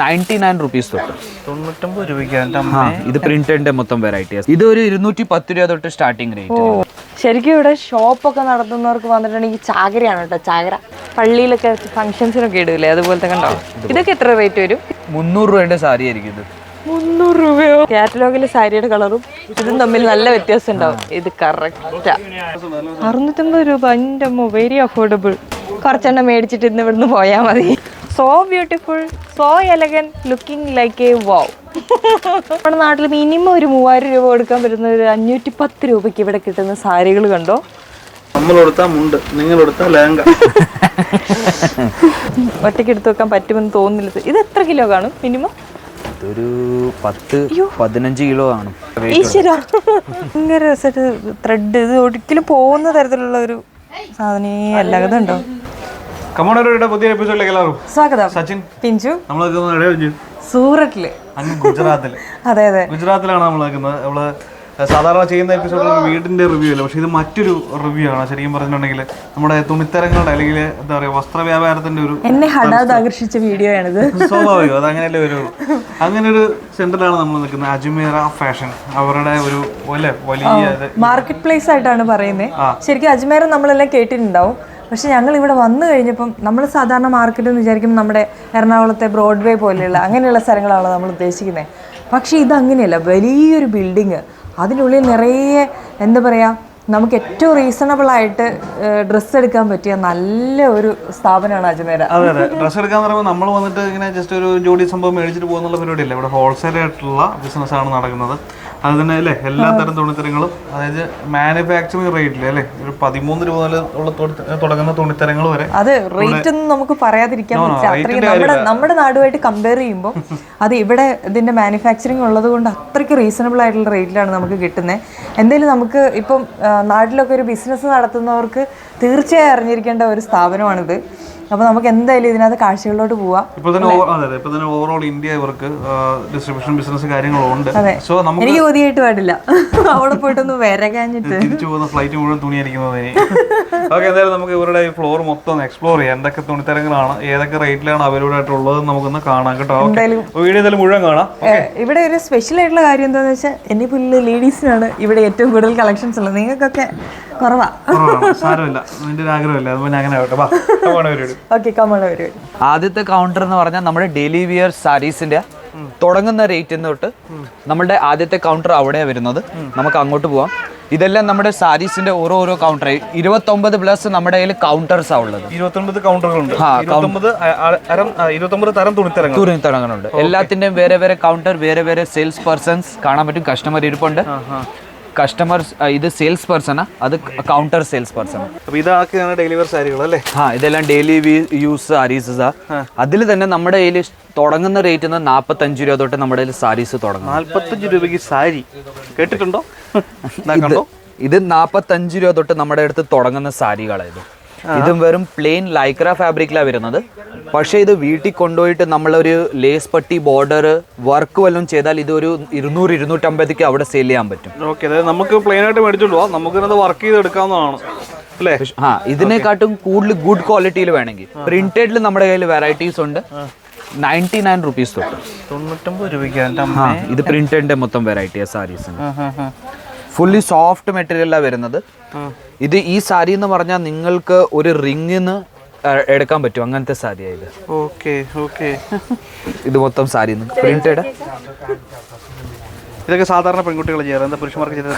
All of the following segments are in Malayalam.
നയന്റി നയൻ റുപ്പീസ് തൊട്ട്. തൊണ്ണൂറ്റൊമ്പത് രൂപയ്ക്ക് ഇത് പ്രിന്റിന്റെ മൊത്തം വെറൈറ്റീസ് ഇത് ഒരു ഇരുന്നൂറ്റി പത്ത് രൂപ തൊട്ട് സ്റ്റാർട്ടിംഗ് റേറ്റ് ശരിക്കും ഇവിടെ ഷോപ്പൊക്കെ നടത്തുന്നവർക്ക് വന്നിട്ടുണ്ടെങ്കിൽ ചാകരയാണ് കേട്ടോ ചാകര. പള്ളിയിലൊക്കെ ഫംഗ്ഷൻസിനൊക്കെ ഇടൂലേ അതുപോലത്തെ കണ്ടോ? ഇതൊക്കെ എത്ര റേറ്റ് വരും? മുന്നൂറ് രൂപയുടെ സാരി ആയിരിക്കും ഇത്. മുന്നൂറ് രൂപയോ? കാറ്റലോഗിലെ സാരിയുടെ കളറും ഇതും തമ്മിൽ നല്ല വ്യത്യാസം ഉണ്ടാവും. ഇത് കറക്റ്റാ അറുന്നൂറ്റമ്പത് രൂപ എന്റെ അമ്മ വെരി അഫോർഡബിൾ കുറച്ചെണ്ണം മേടിച്ചിട്ട് ഇന്ന് ഇവിടുന്ന് പോയാൽ മതി. So beautiful so elegant looking like a wow നമ്മുടെ നാട്ടിൽ മിനിമം ഒരു മൂവായിരം രൂപ കൊടുക്കാൻ പറ്റുന്ന ഒരു അഞ്ഞൂറ്റി പത്ത് രൂപയ്ക്ക് ഇവിടെ കിട്ടുന്ന സാരികൾ കണ്ടോ? നമ്മൾ കൊടുത്താൽ മുണ്ട് നിങ്ങൾ കൊടുത്താൽ ലേങ്ക ഒറ്റയ്ക്ക് എടുത്ത് വെക്കാൻ പറ്റുമെന്ന് തോന്നുന്നില്ല. ഇത് എത്ര കിലോ കാണും മിനിമം ഒരു പത്ത് പതിനഞ്ച് കിലോ കാണും. ഈശ്വര. ഭയങ്കര ത്രെഡ് ഇത് ഒരിക്കലും പോകുന്ന തരത്തിലുള്ള ഒരു സാധനേ അല്ല ഇതുണ്ടോ കമ്മോണരുടെ പുതിയ എപ്പിസോഡിലേക്ക് എല്ലാവരും സ്വാഗതം. സച്ചിൻ. പിഞ്ചു. നമ്മൾ സൂററ്റിൽ. അങ്ങ് അതെ അതെ. ഗുജറാത്തിലാണ് നമ്മൾ നിൽക്കുന്നത്. നമ്മൾ സാധാരണ ചെയ്യുന്ന എപ്പിസോഡിൽ വീടിന്റെ റിവ്യൂ അല്ല? പക്ഷെ ഇത് മറ്റൊരു റിവ്യൂ ആണ്. ശരിക്കും പറഞ്ഞിട്ടുണ്ടെങ്കിൽ നമ്മുടെ തുണിത്തരങ്ങളുടെ അല്ലെങ്കിൽ എന്താ പറയുക വസ്ത്ര വ്യാപാരത്തിന്റെ ഒരു എന്നെ ആകർഷിച്ച വീഡിയോ ആണിത് സ്വാഭാവികം. അത് അങ്ങനെയല്ലേ ഒരു അങ്ങനെ ഒരു സെന്ററിലാണ് നമ്മൾ നിൽക്കുന്നത്. അജ്മീറ ഫാഷൻ. അവരുടെ ഒരു വലിയ മാർക്കറ്റ് പ്ലേസ് ആയിട്ടാണ് പറയുന്നത് ശരിക്കും അജ്മേരം നമ്മളെല്ലാം കേട്ടിട്ടുണ്ടാവും. പക്ഷെ ഞങ്ങൾ ഇവിടെ വന്നു കഴിഞ്ഞപ്പം നമ്മൾ സാധാരണ മാർക്കറ്റ് എന്ന് വിചാരിക്കുമ്പോൾ നമ്മുടെ എറണാകുളത്തെ ബ്രോഡ്വേ പോലെയുള്ള അങ്ങനെയുള്ള സ്ഥലങ്ങളാണ് നമ്മൾ ഉദ്ദേശിക്കുന്നത് പക്ഷേ ഇതങ്ങനെയല്ല വലിയൊരു ബിൽഡിങ് അതിനുള്ളിൽ നിറയെ എന്താ പറയുക നമുക്ക് ഏറ്റവും റീസണബിൾ ആയിട്ട് ഡ്രസ്സ് എടുക്കാൻ പറ്റിയ നല്ല ഒരു സ്ഥാപനമാണ് അജ്മേര. അതെ അതെ. ഡ്രസ്സ് എടുക്കാൻ പറയുമ്പോൾ നമ്മൾ വന്നിട്ട് ഇങ്ങനെ ജസ്റ്റ് ഒരു ജോഡി സംഭവം മേടിച്ചിട്ട് പോകുന്നുള്ള പരിപാടിയില്ല. ഇവിടെ ഹോൾസെയിൽ ആയിട്ടുള്ള ബിസിനസ്സാണ് നടക്കുന്നത്. അത് തന്നെ അല്ലേ? എല്ലാ തരം തുണിത്തരങ്ങളും? അതായത് മാനുഫാക്ചറിങ് റേറ്റിൽ അല്ലേ? ഒരു പതിമൂന്ന് രൂപ മുതൽ ഉള്ള തുടങ്ങുന്ന തുണിത്തരങ്ങൾ വരെ അത് റേറ്റ് ഒന്നും നമുക്ക് പറയാതിരിക്കാൻ പറ്റില്ല. നമ്മുടെ നമ്മുടെ നാടുമായിട്ട് കമ്പയർ ചെയ്യുമ്പോൾ അത് ഇവിടെ ഇതിന്റെ മാനുഫാക്ചറിങ് ഉള്ളത് കൊണ്ട് അത്രയ്ക്ക് റീസണബിൾ ആയിട്ടുള്ള റേറ്റിലാണ് നമുക്ക് കിട്ടുന്നത് എന്തായാലും നമുക്ക് ഇപ്പം നാട്ടിലൊക്കെ ഒരു ബിസിനസ് നടത്തുന്നവർക്ക് തീർച്ചയായും അറിഞ്ഞിരിക്കേണ്ട ഒരു സ്ഥാപനമാണിത്. അപ്പോൾ നമുക്ക് എന്തായാലും ഇതിനകത്ത് കാഴ്ചകളിലോട്ട് പോവാം. ഇപ്പൊ തന്നെ അതെ അതെ. ഇപ്പൊ തന്നെ ഓവറോൾ ഇന്ത്യ ഇവർക്ക് ഡിസ്ട്രിബ്യൂഷൻ ബിസിനസ് കാര്യങ്ങളുണ്ട്. സോ നമുക്ക് എനിക്ക് കൊതിയായിട്ട് പാടില്ല. അവിടെ പോയിട്ടൊന്ന് വരകാഞ്ഞിട്ട്. തിരിച്ചു പോകുന്ന ഫ്ലൈറ്റ് മുഴുവൻ തുണിയായിരിക്കുന്നത് ഇനി. ഓക്കെ എന്തായാലും നമുക്ക് ഇവരുടെ ഫ്ലോർ മൊത്തം ഒന്ന് എക്സ്പ്ലോർ ചെയ്യാം. എന്തൊക്കെ തുണിത്തരങ്ങളാണ് ഏതൊക്കെ റേറ്റിലാണ് അവൈലബിൾ ആയിട്ടുള്ളത് നമുക്കൊന്ന് കാണാം കേട്ടോ. വീഡിയോ എന്തായാലും മുഴുവൻ കാണാം. ഇവിടെ ഒരു സ്പെഷ്യൽ ആയിട്ടുള്ള കാര്യം എന്താണെന്ന് വെച്ചാൽ എന്നെ പുല്ല് ലേഡീസിനാണ് ഇവിടെ ഏറ്റവും കൂടുതൽ കളക്ഷൻസ് ഉള്ളത്. നിങ്ങൾക്കൊക്കെ കുറവാ. സാരമില്ല. നിന്റെ ഒരു ആഗ്രഹമില്ല. അതുപോലെ അങ്ങനെ ആവട്ടെ. വാ. ഓക്കെ ആദ്യത്തെ കൗണ്ടർ എന്ന് പറഞ്ഞാൽ നമ്മുടെ ഡെയിലി വിയർ സാരീസിന്റെ തുടങ്ങുന്ന റേറ്റ് തൊട്ട് നമ്മുടെ ആദ്യത്തെ കൗണ്ടർ അവിടെയാണ് വരുന്നത്. നമുക്ക് അങ്ങോട്ട് പോവാം. ഇതെല്ലാം നമ്മുടെ സാരീസിന്റെ ഓരോ ഓരോ കൗണ്ടർ ഇരുപത്തൊമ്പത് പ്ലസ് നമ്മുടെ കയ്യിൽ കൗണ്ടേഴ്സ് ഉള്ളത്. ഇരുപത്തൊമ്പത് കൗണ്ടറുകളുണ്ട് ആ, ഇരുപത്തൊമ്പത് ആ, ഇരുപത്തൊമ്പത് തരം തുണിത്തരങ്ങൾ. ടൂറിംഗ് എല്ലാത്തിന്റെയും വേറെ വേറെ കൗണ്ടർ വേറെ വേറെ സെയിൽസ് പേഴ്സൺസ് കാണാൻ പറ്റും. കസ്റ്റമർ ഇരിപ്പുണ്ട്. കസ്റ്റമർ ഇത് സെയിൽസ് പേഴ്സണാ അത് കൗണ്ടർ സെയിൽസ് പേഴ്സൺ അപ്പോൾ ഇതാക്കിയാണ് ഡെലിവറി സാരികൾ അല്ലേ? ആ ഇതെല്ലാം ഡെയിലി യൂസ് സാരീസ് അതിൽ തന്നെ നമ്മുടെ കയ്യിൽ തുടങ്ങുന്ന റേറ്റ് നാൽപ്പത്തഞ്ച് രൂപ തൊട്ട് നമ്മുടെ കയ്യിൽ സാരീസ് തുടങ്ങും. നാല്പത്തഞ്ച് രൂപയ്ക്ക് സാരി. കേട്ടിട്ടുണ്ടോ? ഇത് നാൽപ്പത്തഞ്ച് രൂപ തൊട്ട് നമ്മുടെ അടുത്ത് തുടങ്ങുന്ന സാരികളായത് ഇതും വെറും പ്ലെയിൻ ലൈക്ര ഫാബ്രിക്കിലാണ് വരുന്നത്. പക്ഷേ ഇത് വീട്ടിൽ കൊണ്ടുപോയിട്ട് നമ്മളൊരു ലേസ് പട്ടി ബോർഡർ വർക്ക് വല്ലതും ചെയ്താൽ ഇതൊരു ഇരുന്നൂറ് ഇരുന്നൂറ്റമ്പതിക്ക് അവിടെ സെയിൽ ചെയ്യാൻ പറ്റും. ഓക്കെ അതായത് നമുക്ക് പ്ലെയിൻ ആയിട്ട് മേടിച്ചോളൂ നമുക്ക് വർക്ക് ചെയ്ത് എടുക്കാവുന്നതാണ്. അല്ലേ? ആ ഇതിനെക്കാട്ടും കൂടുതൽ ഗുഡ് ക്വാളിറ്റിയിൽ വേണമെങ്കിൽ. പ്രിന്റഡിൽ നമ്മുടെ കയ്യിൽ വെറൈറ്റീസ് ഉണ്ട്. നയന്റി നയൻ റുപ്പീസ് തൊട്ട്. തൊണ്ണൂറ്റൊമ്പത് രൂപയ്ക്ക് ഇത് പ്രിന്റഡിന്റെ മൊത്തം വെറൈറ്റിയാണ് സാരീസ് ഫുള്ളി സോഫ്റ്റ് മെറ്റീരിയലാണ് വരുന്നത്. ഇത് ഈ സാരി എന്ന് പറഞ്ഞാൽ നിങ്ങൾക്ക് ഒരു റിങ്ങിന്ന് എടുക്കാൻ പറ്റും. അങ്ങനത്തെ സാരി ഇത്. Okay okay. ഇത് മൊത്തം സാരി പ്രിന്റഡ് ഇതൊക്കെ സാധാരണ പെൺകുട്ടികൾ ചെയ്യാറ്. എന്താ പുരുഷന്മാർക്ക് ചെയ്തത്?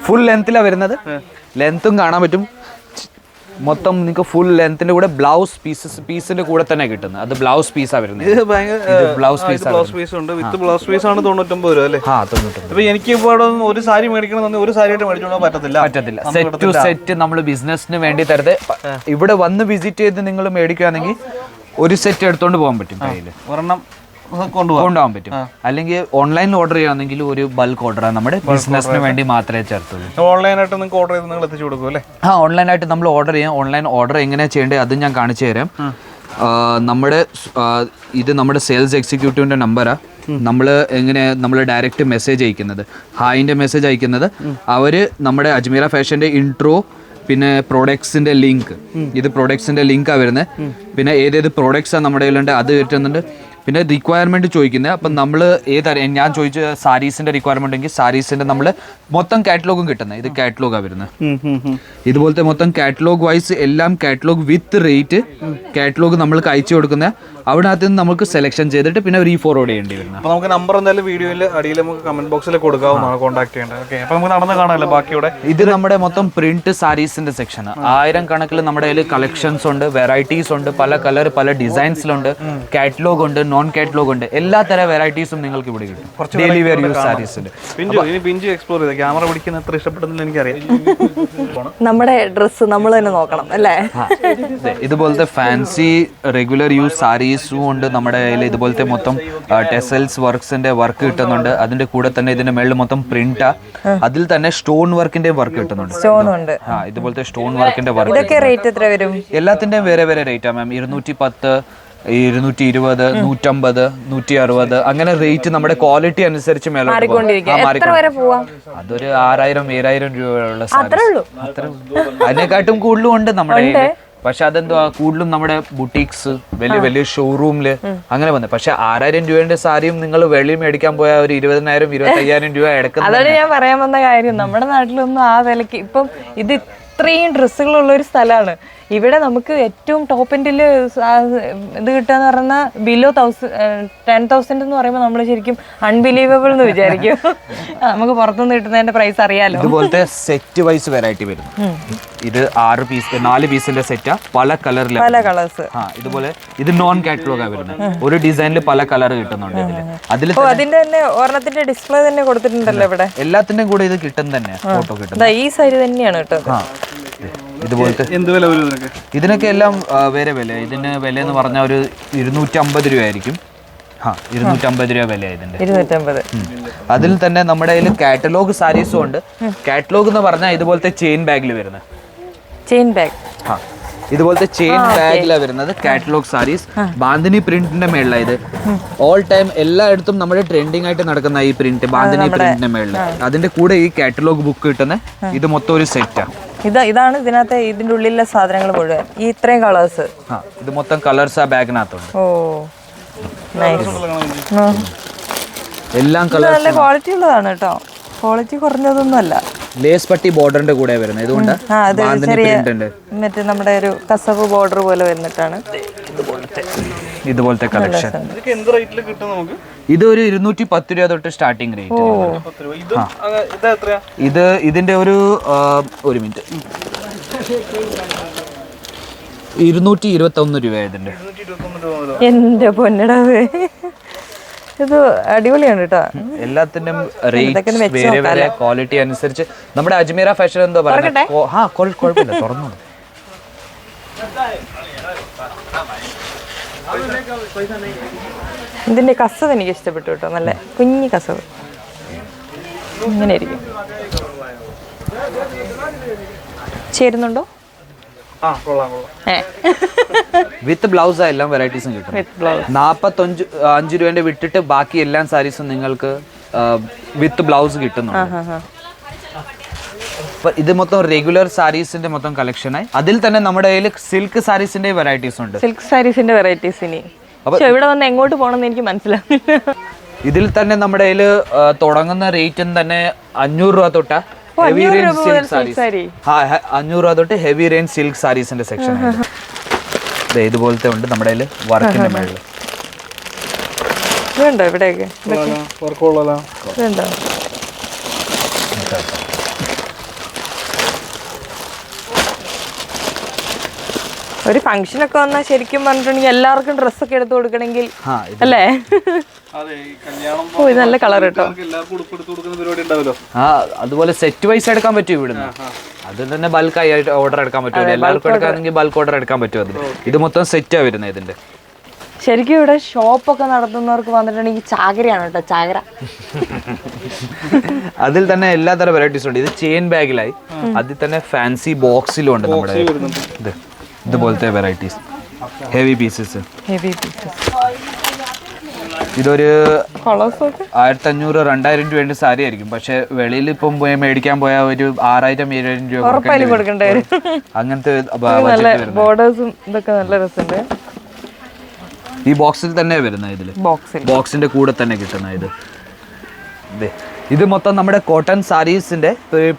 ഫുൾ ലെങ്ത്തിലാണ് വരുന്നത്. ലെങ്ത്തും കാണാൻ പറ്റും. മൊത്തം നിങ്ങൾക്ക് ഫുൾ ലെങ്ത്തിന്റെ കൂടെ ബ്ലൗസ് പീസസ് പീസിന്റെ കൂടെ തന്നെ കിട്ടുന്നത്. അത് ബ്ലൗസ് പീസാണ് വരുന്നത്. ഇത് ഭയങ്കര ഇത് ബ്ലൗസ് പീസ് ബ്ലൗസ് പീസ് ഉണ്ട്. വിത്ത് ബ്ലൗസ് പീസ് ആണ് തൊണ്ണൂറ്റൊമ്പത് രൂപ അല്ലേ? ആ തൊണ്ണൂറ്റൊമ്പത് അപ്പൊ എനിക്ക് നിന്ന് ഒരു സാരി മേടിക്കണമെന്ന് ഒരു സാരി ആയിട്ട് മേടിച്ചോണ്ടാൻ പറ്റത്തില്ല. പറ്റത്തില്ല. സെറ്റ് ടു സെറ്റ് നമ്മൾ ബിസിനസിന് വേണ്ടി തരത് ഇവിടെ വന്ന് വിസിറ്റ് ചെയ്ത് നിങ്ങൾ മേടിക്കുകയാണെങ്കിൽ ഒരു സെറ്റ് എടുത്തോണ്ട് പോകാൻ പറ്റും കയ്യിൽ ഒരെണ്ണം കൊണ്ടുപോകാൻ പറ്റും. അല്ലെങ്കിൽ ഓൺലൈനിൽ ഓർഡർ ചെയ്യുകയാണെങ്കിൽ ഒരു ബൾക്ക് ഓർഡർ നമ്മുടെ ബിസിനസ്സിന് വേണ്ടി മാത്രമേ ചേർത്തുള്ളൂ. ഓൺലൈനായിട്ട് നിങ്ങൾക്ക് ഓർഡർ ചെയ്ത് നിങ്ങൾ എത്തിച്ചു കൊടുക്കും അല്ലേ? ആ ഓൺലൈനായിട്ട് നമ്മൾ ഓർഡർ ചെയ്യാം. ഓൺലൈൻ ഓർഡർ എങ്ങനെയാണ് ചെയ്യേണ്ടത് അതും ഞാൻ കാണിച്ചു തരാം. നമ്മുടെ ഇത് നമ്മുടെ സെയിൽസ് എക്സിക്യൂട്ടീവിന്റെ നമ്പറാണ് നമ്മൾ എങ്ങനെ നമ്മൾ ഡയറക്റ്റ് മെസ്സേജ് അയക്കുന്നത്. ഹായിന്റെ മെസ്സേജ് അയക്കുന്നത്. അവർ നമ്മുടെ അജ്മീറ ഫാഷന്റെ ഇൻട്രോ പിന്നെ പ്രോഡക്ട്സിന്റെ ലിങ്ക് ഇത് പ്രൊഡക്ട്സിന്റെ ലിങ്കാണ് വരുന്നത്. പിന്നെ ഏതേത് പ്രോഡക്ട്സാണ് നമ്മുടെ കയ്യിലുണ്ട് അത് കിട്ടുന്നുണ്ട് പിന്നെ റിക്വയർമെന്റ് ചോദിക്കുന്നത് അപ്പം നമ്മൾ ഏത് ഞാൻ ചോദിച്ച സാരീസിന്റെ റിക്വയർമെന്റ് എങ്കിൽ സാരീസിന്റെ നമ്മൾ മൊത്തം കാറ്റലോഗും കിട്ടുന്നത് ഇത് കാറ്റലോഗാണ് വരുന്നത് ഇതുപോലത്തെ മൊത്തം കാറ്റലോഗ് വൈസ് എല്ലാം കാറ്റലോഗ് വിത്ത് റേറ്റ് കാറ്റലോഗ് നമ്മൾക്ക് അയച്ചു കൊടുക്കുന്ന. അവിടെ നിന്ന് നമുക്ക് സെലക്ഷൻ ചെയ്തിട്ട് പിന്നെ റീഫോർവേഡ് ചെയ്യേണ്ടി വരുന്നത് അപ്പോൾ നമുക്ക് നമ്പർ എന്തായാലും വീഡിയോയിൽ അടിയിൽ നമുക്ക് കമന്റ് ബോക്സിൽ കൊടുക്കാവുന്നതാണ് കോൺടാക്ട് ചെയ്യേണ്ടത്. ഓക്കെ അപ്പോൾ നമുക്ക് നടന്ന് കാണാമല്ലോ ബാക്കിയുടെ. ഇത് നമ്മുടെ മൊത്തം പ്രിന്റ് സാരീസിന്റെ സെക്ഷൻ ആയിരം കണക്കിൽ നമ്മുടെ കയ്യിൽ കളക്ഷൻസ് ഉണ്ട് വെറൈറ്റീസ് ഉണ്ട് പല കളർ പല ഡിസൈൻസിലുണ്ട് കാറ്റലോഗ് ഉണ്ട് നോൺ കാറ്റലോഗ് ഉണ്ട്. എല്ലാ തരം വെറൈറ്റീസും നിങ്ങൾക്ക് ഇവിടെ കിട്ടും. ഡെയിലി വെയർ യൂസ് ഇനി പിഞ്ചു എക്സ്പ്ലോർ ചെയ്ത്. ക്യാമറ പിടിക്കുന്ന എത്ര ഇഷ്ടപ്പെടുന്നില്ല എനിക്കറിയാം. നമ്മുടെ ഡ്രസ്സ് നമ്മൾ തന്നെ നോക്കണം അല്ലേ? ഇതുപോലത്തെ ഫാൻസി റെഗുലർ യൂസ് സാരീസും ഉണ്ട്. നമ്മുടെ കയ്യിൽ ഇതുപോലത്തെ മൊത്തം ടെസൽസ് വർക്ക്സിന്റെ വർക്ക് കിട്ടുന്നുണ്ട്. അതിന്റെ കൂടെ തന്നെ ഇതിന്റെ മേളിൽ മൊത്തം പ്രിന്റാ. അതിൽ തന്നെ സ്റ്റോൺ വർക്കിന്റെ വർക്ക് കിട്ടുന്നുണ്ട്. സ്റ്റോൺ ഉണ്ട്. ആ ഇതുപോലത്തെ സ്റ്റോൺ വർക്കിന്റെ വർക്ക് ഇതൊക്കെ റേറ്റ് എത്ര വരും? എല്ലാത്തിന്റെയും വേറെ വേറെ ആ മാം ഇരുന്നൂറ്റി പത്ത് ഇരുന്നൂറ്റി ഇരുപത് നൂറ്റമ്പത് നൂറ്റി അറുപത് അങ്ങനെ റേറ്റ് നമ്മുടെ ക്വാളിറ്റി അനുസരിച്ച് അതൊരു ആറായിരം ഏഴായിരം രൂപയുള്ള അതിനെക്കാട്ടും കൂടുതലും ഉണ്ട് നമ്മുടെ. പക്ഷെ അതെന്തുവാ കൂടുതലും നമ്മുടെ ബുട്ടീക്സ് വലിയ വലിയ ഷോറൂമിൽ അങ്ങനെ വന്നത് പക്ഷെ ആറായിരം രൂപയുടെ സാരിയും നിങ്ങൾ വെളിയിൽ മേടിക്കാൻ പോയാൽ ഒരു ഇരുപതിനായിരം ഇരുപത്തി അയ്യായിരം രൂപ എടുക്കുന്നത് അതാണ് ഞാൻ പറയാൻ വന്ന കാര്യം. നമ്മുടെ നാട്ടിലൊന്നും ആ വിലക്ക് ഇപ്പം ഇത് ഇത്രയും ഡ്രസ്സുകളുള്ള ഒരു സ്ഥലമാണ്. ഇവിടെ നമുക്ക് ഏറ്റവും ടോപ്പ് എൻഡിൽ ഇത് കിട്ടുക എന്ന് പറഞ്ഞാൽ ബിലോ തൗസൻഡ് ടെൻ തൗസൻഡ് എന്ന് പറയുമ്പോൾ നമ്മൾ ശരിക്കും അൺബിലീവബിൾ എന്ന് വിചാരിക്കും. നമുക്ക് പുറത്തുനിന്ന് കിട്ടുന്നതിന്റെ പ്രൈസ് അറിയാലോ. ഇതുപോലത്തെ സെറ്റ് വൈസ് വെറൈറ്റി വരും ഇത് ആറ് പീസ് നാല് പീസിന്റെ സെറ്റാ പല കളറിൽ പല കളേഴ്സ് ആ ഇതുപോലെ ഇത് നോൺ കാറ്റലോഗാ വരുന്നത്. ഒരു ഡിസൈനിൽ പല കളർ കിട്ടുന്നുണ്ട് അതിൽ അതിന്റെ തന്നെ ഒരെണ്ണത്തിന്റെ ഡിസ്പ്ലേ തന്നെ കൊടുത്തിട്ടുണ്ടല്ലോ ഇവിടെ. എല്ലാത്തിന്റെയും കൂടെ ഇത് കിട്ടും തന്നെ ഫോട്ടോ കിട്ടും ഈ സൈഡ് തന്നെയാണ് കേട്ടോ ആ. ഇതുപോലത്തെ എന്ത് വില വരും ഇതിനൊക്കെ ഇതിനൊക്കെ എല്ലാം വേറെ വില ഇതിന് വില എന്ന് പറഞ്ഞാൽ ഒരു ഇരുന്നൂറ്റമ്പത് രൂപയായിരിക്കും. ആ ഇരുന്നൂറ്റമ്പത് രൂപ വില ഇതിന്റെ. ഇരുന്നൂറ്റമ്പത്. അതിൽ തന്നെ നമ്മുടെ കയ്യിൽ കാറ്റലോഗ് സാരീസും ഉണ്ട്. കാറ്റലോഗ് എന്ന് പറഞ്ഞാൽ ഇതുപോലത്തെ ചെയിൻ ബാഗിൽ വരുന്നത് ചെയിൻ ബാഗ്. ആ ഇതുപോലത്തെ ചെയിൻ ബാഗിലാണ് വരുന്നത് കാറ്റലോഗ് സാരീസ്. ബാന്തിനി പ്രിന്റിന്റെ മേളിലാണ് ഇത്. ഓൾ ടൈം എല്ലായിടത്തും നമ്മുടെ ട്രെൻഡിങ് ആയിട്ട് നടക്കുന്ന ഈ പ്രിന്റ് ബാന്തിനി പ്രിന്റിന്റെ മേളിൽ അതിന്റെ കൂടെ ഈ കാറ്റലോഗ് ബുക്ക് കിട്ടുന്ന ഇത് മൊത്തം ഒരു സെറ്റാണ് ഇതാ ഇതാണ് ഇതിനകത്ത് ഇതിന്റെ ഉള്ളിലെ സാധനങ്ങൾ മുഴുവൻ. ഈ ഇത്രയും കളേഴ്സ് ആ ഇത് മൊത്തം കളേഴ്സ് ആ ബാഗിനകത്തുണ്ട്. ഓ നൈസ് എല്ലാം ഇത് കളർ നല്ല ക്വാളിറ്റി ഉള്ളതാണ് കേട്ടോ ക്വാളിറ്റി കുറഞ്ഞതൊന്നും അല്ല ലേസ് പട്ടി ബോർഡറിന്റെ കൂടെ വരുന്നത്. ഇതുകൊണ്ട് ആ അത് ബാന്തിനി ചെറിയ ഉണ്ട്. മറ്റേ നമ്മുടെ ഒരു കസവ് ബോർഡർ പോലെ വന്നിട്ടാണ് ഇതുപോലത്തെ കളക്ഷൻ ഇതൊക്കെ എന്ത് റേറ്റിൽ കിട്ടും നമുക്ക്? ഇത് ഒരു ഇരുന്നൂറ്റി പത്ത് രൂപ തൊട്ട് സ്റ്റാർട്ടിംഗ് റേറ്റ് ഇതും ഇത് എത്രയാ? ഇത് ഇതിന്റെ ഒരു ഒരു മിനിറ്റ് ഇരുന്നൂറ്റി ഇരുപത്തി ഒന്ന് രൂപ ഇതിന്റെ എന്റെ പൊന്നടാവ് ഇത് അടിപൊളിയാണ് കേട്ടോ. എല്ലാത്തിനും റേറ്റ് വേറെ വേറെ ക്വാളിറ്റി അനുസരിച്ച്. നമ്മുടെ അജ്മീറ ഫാഷൻ എന്തോ പറയുന്നത് ഓ, ആ കുഴ- കുഴപ്പമില്ല തുറന്നു ഇതിന്റെ കസവ് എനിക്ക് ഇഷ്ടപ്പെട്ടു കേട്ടോ. നല്ല കുഞ്ഞി കസവ്. ഇങ്ങനെ ഇരിക്കും. ചേരുന്നുണ്ടോ? ആ കൊള്ളാം കൊള്ളാം. വിത്ത് ബ്ലൗസ് എല്ലാം വെറൈറ്റീസും കിട്ടും. With blouse. നാപ്പത്തഞ്ച് അഞ്ച് രൂപേന്റെ വിട്ടിട്ട് ബാക്കി എല്ലാ സാരീസും നിങ്ങൾക്ക് വിത്ത് ബ്ലൗസ് കിട്ടുന്നുണ്ട്. അപ്പൊ ഇത് മൊത്തം റെഗുലർ സാരീസിന്റെ മൊത്തം ആയി. അതിൽ തന്നെ നമ്മുടെ കയ്യിൽ സിൽക്ക് സാരീസിന്റെ വെറൈറ്റീസ് ഉണ്ട്. സിൽക്ക് സാരീസിന്റെ വെറൈറ്റീസ് ഇനി. പക്ഷെ ഇവിടെ വന്ന് എങ്ങോട്ട് പോകണമെന്ന് എനിക്ക് മനസ്സിലാവില്ല ഇതിൽ തന്നെ നമ്മുടെ കയ്യിൽ തുടങ്ങുന്ന റേറ്റും തന്നെ അഞ്ഞൂറ് രൂപ തൊട്ട. ഹെവി അഞ്ഞൂറ് റേഞ്ച് രൂപ സിൽക്ക് സാരീസ്? അഞ്ഞൂറ് രൂപ തൊട്ട് ഹെവി റേഞ്ച് സിൽക്ക് സാരീസിന്റെ സെക്ഷൻ ഇതുപോലത്തെ ഉണ്ട് നമ്മുടെ കയ്യിൽ വർക്കിന്റെ മേളിൽ ഇവിടെയൊക്കെ വർക്ക് കൊള്ളാലോ ഇതുണ്ടോ ഒരു ഫംഗ്ഷൻ ഒക്കെ വന്നാൽ ശരിക്കും പറഞ്ഞിട്ടുണ്ടെങ്കിൽ എല്ലാവർക്കും ഡ്രസ്സൊക്കെ എടുത്തു കൊടുക്കണമെങ്കിൽ അല്ലേ? ഓ ഇത് നല്ല കളർ കേട്ടോ. ആ അതുപോലെ സെറ്റ് വൈസ് എടുക്കാൻ പറ്റും ഇവിടുന്ന്. അത് തന്നെ ബൾക്ക് ആയിട്ട് ഓർഡർ എടുക്കാൻ പറ്റും. എല്ലാവർക്കും എടുക്കാണെങ്കിൽ ബൾക്ക് ഓർഡർ എടുക്കാൻ പറ്റും ഇത് മൊത്തം സെറ്റ് വരുന്നത് ഇതിന്റെ. ശരിക്കും ഇവിടെ ഷോപ്പൊക്കെ നടത്തുന്നവർക്ക് വന്നിട്ടുണ്ടെങ്കിൽ ചാകരയാണ് കേട്ടോ ചാകര. അതിൽ തന്നെ എല്ലാ തരം വെറൈറ്റീസ് ഉണ്ട്. ഇത് ചെയിൻ ബാഗിലായി അതിൽ തന്നെ ഫാൻസി ബോക്സിലും ഉണ്ട് നമ്മുടെ ഇത്. ഇതുപോലത്തെ varieties heavy pieces heavy pieces ഇതൊരു ആയിരത്തി അഞ്ഞൂറ് രണ്ടായിരം രൂപയുടെ സാരി ആയിരിക്കും. പക്ഷെ വെളിയിൽ ഇപ്പം മേടിക്കാൻ പോയ ഒരു ആറായിരം ഏഴായിരം രൂപ. അങ്ങനത്തെ ബോർഡേഴ്സും ഇതൊക്കെ നല്ല രസമുണ്ട്. ഈ ബോക്സിൽ തന്നെ വരുന്നത് ഇതിൽ? ബോക്സിന്റെ കൂടെ തന്നെ കിട്ടുന്ന ഇത്. ഇത് മൊത്തം നമ്മുടെ കോട്ടൺ സാരീസിന്റെ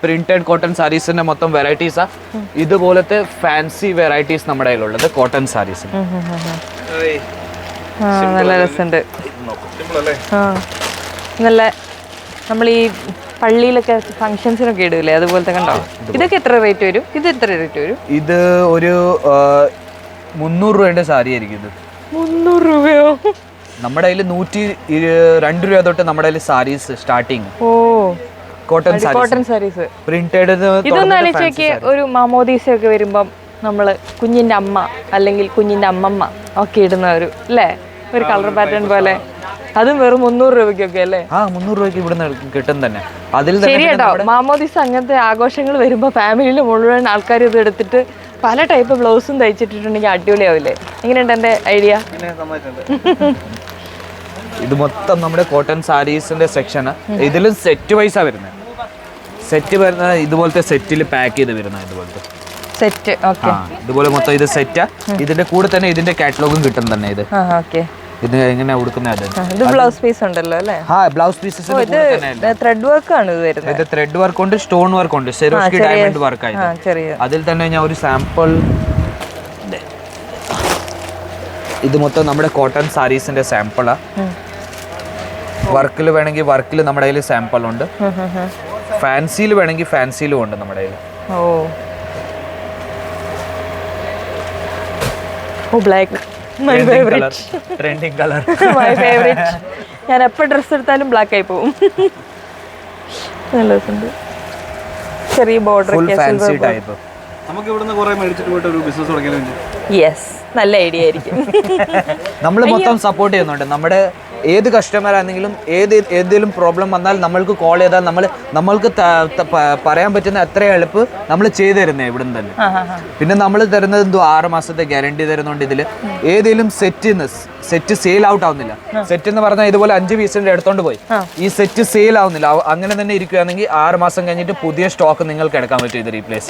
പ്രിന്റഡ് കോട്ടൺ സാരീസിന്റെ മൊത്തം വെറൈറ്റീസാ ഇതുപോലത്തെ ഫാൻസി വെറൈറ്റീസ് നമ്മുടെ കയ്യിലുള്ളത് കോട്ടൺ സാരീസ് നല്ല രസമുണ്ട് നല്ല നമ്മൾ ഈ പള്ളിയിലൊക്കെ ഫംഗ്ഷൻസിനൊക്കെ ഇടൂലേ? അതുപോലത്തെ കണ്ടോ? ഇതൊക്കെ എത്ര റേറ്റ് വരും? ഇത് എത്ര റേറ്റ് വരും? ഇത് ഒരു മുന്നൂറ് രൂപയുടെ സാരി ആയിരിക്കും ഇത്. മുന്നൂറ് രൂപയോ? നമ്മുടെ കയ്യിൽ നൂറ്റി രണ്ട് രൂപ തൊട്ട് നമ്മുടെ കയ്യിൽ സാരീസ് സ്റ്റാർട്ടിങ് ഓ. Cotton saris cotton saris printed ഇതൊന്നും ആലോചിച്ചേക്ക് ഒരു മാമോദീസ ഒക്കെ വരുമ്പം നമ്മൾ കുഞ്ഞിന്റെ അമ്മ അല്ലെങ്കിൽ കുഞ്ഞിന്റെ അമ്മമ്മ ഒക്കെ ഇടുന്ന ഒരു അല്ലേ ഒരു കളർ പാറ്റേൺ പോലെ. അതും വെറും മുന്നൂറ് രൂപയ്ക്കൊക്കെ അല്ലേ ആ മുന്നൂറ് രൂപയ്ക്ക് ഇവിടുന്ന് കിട്ടും തന്നെ. അതിൽ തന്നെ മാമോദീസ അങ്ങനത്തെ ആഘോഷങ്ങൾ വരുമ്പോൾ ഫാമിലിയിൽ മുഴുവൻ ആൾക്കാർ ഇത് എടുത്തിട്ട് പല ടൈപ്പ് ബ്ലൗസും തയ്ച്ചിട്ടുണ്ടെങ്കിൽ അടിപൊളിയാവില്ലേ? എങ്ങനെയുണ്ട് എന്റെ ഐഡിയ ഇത് മൊത്തം നമ്മുടെ കോട്ടൺ സാരീസിന്റെ സെക്ഷൻ ഇതിലും സെറ്റ് വൈസാ വരുന്നത് സെറ്റ് വരുന്ന ഇതുപോലത്തെ സെറ്റിൽ പാക്ക് ചെയ്ത് വരുന്ന ഇതുപോലത്തെ. സെറ്റ് ഓക്കെ ആ ഇതുപോലെ മൊത്തം ഇത് സെറ്റാ ഇതിന്റെ കൂടെ തന്നെ ഇതിന്റെ കാറ്റലോഗും കിട്ടും തന്നെ ഇത്. ഓക്കെ ഇത് എങ്ങനെ ഉടുക്കുന്നത് അത്? ഇത് ബ്ലൗസ് പീസ് ഉണ്ടല്ലോ അല്ലേ? ആ ബ്ലൗസ് പീസസ് ഇത് ത്രെഡ് വർക്ക് ആണ് ഇത് വരുന്നത്. ഇത് ത്രെഡ് വർക്ക് ഉണ്ട് സ്റ്റോൺ വർക്ക് ഉണ്ട്. സെറോസ്കി ഡയമണ്ട് വർക്ക് ആയിട്ട് ചെറിയ അതിൽ തന്നെ ഞാൻ ഒരു സാമ്പിൾ ഇത്. മൊത്തം നമ്മുടെ കോട്ടൺ സാരീസിന്റെ സാമ്പിളാ വർക്കിൽ വേണമെങ്കിൽ വർക്കിൽ നമ്മുടെ കയ്യിൽ സാമ്പിൾ ഉണ്ട്. ഫാൻസിയിൽ വേണമെങ്കിൽ ഫാൻസിയിലും ഉണ്ട് നമ്മുടെ കയ്യിൽ oh. Oh black my favourite trending colour my favourite ഞാൻ എപ്പോൾ ഡ്രസ്സ് എടുത്താലും ബ്ലാക്ക് ആയി പോകും നല്ല രസമുണ്ട്. ചെറിയ ബോർഡർ ഫാൻസി ടൈപ്പ് നമുക്ക് ഇവിടുന്ന് കുറേ മേടിച്ചിട്ട് പോയിട്ട് ഒരു ബിസിനസ് തുടങ്ങിയാലും യെസ് നല്ല ഐഡിയ ആയിരിക്കും. നമ്മൾ മൊത്തം സപ്പോർട്ട് ചെയ്യുന്നുണ്ട്. നമ്മുടെ ഏത് കസ്റ്റമർ ആണെങ്കിലും ഏത് ഏതെങ്കിലും പ്രോബ്ലം വന്നാൽ നമ്മൾക്ക് കോൾ ചെയ്താൽ നമ്മൾ നമ്മൾക്ക് പറയാൻ പറ്റുന്ന എത്ര എളുപ്പ് നമ്മൾ ചെയ്തു തരുന്നത് നിന്ന് തന്നെ. പിന്നെ നമ്മൾ തരുന്നത് എന്തോ ആറ് മാസത്തെ ഗ്യാരണ്ടി തരുന്നുണ്ട് ഇതിൽ ഏതെങ്കിലും സെറ്റ് സെറ്റ് സെയിൽ ഔട്ട് ആവുന്നില്ല. സെറ്റ് എന്ന് പറഞ്ഞാൽ ഇതുപോലെ അഞ്ച് പീസിന്റെ എടുത്തോണ്ട് പോയി. ഈ സെറ്റ് സെയിൽ ആവുന്നില്ല. അങ്ങനെ തന്നെ ഇരിക്കുകയാണെങ്കിൽ ആറ് മാസം കഴിഞ്ഞിട്ട് പുതിയ സ്റ്റോക്ക് നിങ്ങൾക്ക് എടുക്കാൻ പറ്റും ഇത് റീപ്ലേസ്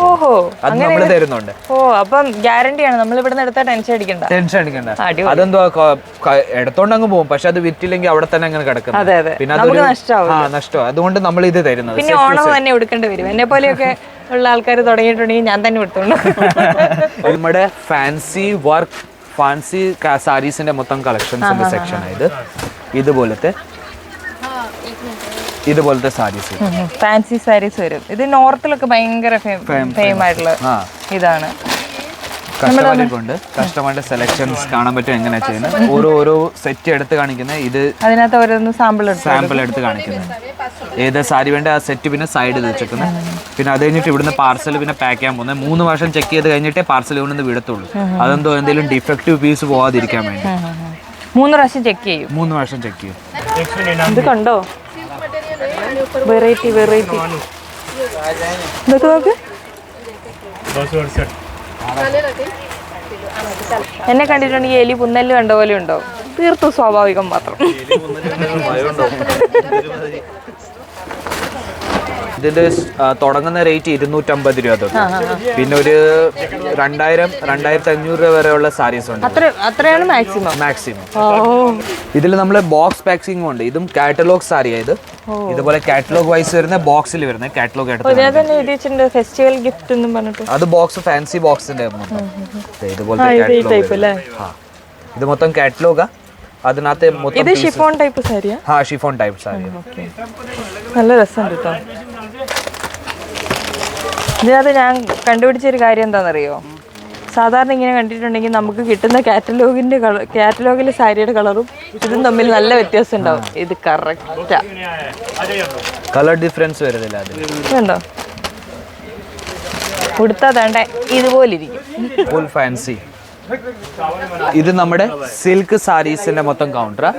അത് നമ്മൾ തരുന്നുണ്ട്. ഓ അപ്പം ഗ്യാരണ്ടിയാണ് നമ്മൾ ഇവിടെ നിന്ന് എടുത്താൽ ടെൻഷൻ അടിക്കണ്ട. ടെൻഷൻ അടിക്കണ്ട. അതെന്തോ എടുത്തോണ്ട് അങ്ങ് പോകും. പക്ഷെ അത് വിറ്റില്ലെങ്കിൽ അവിടെ തന്നെ അങ്ങനെ കിടക്കും അതെ അതെ. പിന്നെ ആ നഷ്ടം അതുകൊണ്ട് നമ്മൾ ഇത് തരുന്നത് പിന്നെ ഓണം തന്നെ എടുക്കേണ്ടി വരും. എന്നെ പോലെയൊക്കെ ഉള്ള ആൾക്കാർ തുടങ്ങിയിട്ടുണ്ടെങ്കിൽ ഞാൻ തന്നെ എടുത്തോണ്ട് നമ്മുടെ ഫാൻസി വർക്ക് ഫാൻസി സാരീസിന്റെ മൊത്തം കളക്ഷൻസിന്റെ സെക്ഷൻ ഇത് ഇതുപോലത്തെ ഇതുപോലത്തെ സാരീസ്. ഫാൻസി സാരീസ് വരും. ഇത് നോർത്തിലൊക്കെ ഭയങ്കര ഫെയിം ആയിട്ടുള്ള ഇതാണ്. കസ്റ്റമറിനെ കൊണ്ട് കസ്റ്റമറുടെ സെലക്ഷൻസ് കാണാൻ പറ്റും എങ്ങനെയാ ചെയ്യുന്നത്. ഓരോ ഓരോ സെറ്റ് എടുത്ത് കാണിക്കുന്നത് ഇത് അതിനകത്ത് ഓരോന്ന് സാമ്പിൾ എടുത്തു സാമ്പിൾ എടുത്ത് കാണിക്കുന്നത്. ഏത് സാരി വേണ്ട ആ സെറ്റ് പിന്നെ സൈഡ് വെച്ചേക്കുന്നത്. പിന്നെ അത് കഴിഞ്ഞിട്ട് ഇവിടുന്ന് പാർസൽ പിന്നെ പാക്ക് ചെയ്യാൻ പോകുന്നത്. മൂന്ന് വർഷം ചെക്ക് ചെയ്ത് കഴിഞ്ഞിട്ടേ പാർസൽ കൊണ്ടുവന്ന് വിടത്തുള്ളൂ. അതെന്തോ എന്തെങ്കിലും ഡിഫക്റ്റീവ് പീസ് പോവാതിരിക്കാൻ വേണ്ടി. മൂന്ന് പ്രാവശ്യം ചെക്ക് ചെയ്യും. മൂന്ന് വർഷം ചെക്ക് ചെയ്യും. ഇത് കണ്ടോ? വെറൈറ്റി വെറൈറ്റി ഇതൊക്കെ നോക്ക്. എന്നെ കണ്ടിട്ടുണ്ടെങ്കിൽ എലി പുന്നൽ കണ്ട പോലെ ഉണ്ടോ? തീർത്തും സ്വാഭാവികം മാത്രം. ഇതിന്റെ തുടങ്ങുന്ന റേറ്റ് ഇരുന്നൂറ്റമ്പത് രൂപ തൊട്ട്. പിന്നെ ഒരു രണ്ടായിരം രണ്ടായിരത്തി അഞ്ഞൂറ് രൂപ വരെയുള്ള സാരീസ് ഉണ്ട്. അത്ര അത്രയാണ് മാക്സിമം മാക്സിമം ഇതിൽ നമ്മൾ ബോക്സ് പാക്സിംഗ് ഉണ്ട്. ഇതും കാറ്റലോഗ് സാരിയാ ഇത്. ഇതുപോലെ കാറ്റലോഗ് വൈസ് വരുന്ന ബോക്സിൽ വരുന്ന കാറ്റലോഗ് ആയിട്ട് ഫെസ്റ്റിവൽ ഗിഫ്റ്റ് എന്നും പറഞ്ഞിട്ട്. അത് ബോക്സ് ഫാൻസി ബോക്സിന്റെ ഇതുപോലത്തെ ഇത് മൊത്തം കാറ്റലോഗാ അതിനകത്ത് ഷിഫോൺ ടൈപ്പ് സാരിയാ ഹാ ഷിഫോൺ ടൈപ്പ് സാരി നല്ല രസമുണ്ട് കേട്ടോ ഇതിനകത്ത് ഞാൻ കണ്ടുപിടിച്ചൊരു കാര്യം എന്താണെന്നറിയോ? സാധാരണ ഇങ്ങനെ കണ്ടിട്ടുണ്ടെങ്കിൽ നമുക്ക് കിട്ടുന്ന കാറ്റലോഗിന്റെ കളർ കാറ്റലോഗിലെ സാരിയുടെ കളറും ഇതും തമ്മിൽ നല്ല വ്യത്യാസം ഉണ്ടാവും. ഇത് കറക്റ്റാ. കളർ ഡിഫറൻസ് വരുന്നില്ല കണ്ടോ ഉടുത്താ തേണ്ട ഇതുപോലെ ഇരിക്കും ഫുൾ ഫാൻസി ഇത് നമ്മുടെ സിൽക്ക് സാരീസിന്റെ മൊത്തം കൗണ്ടറാ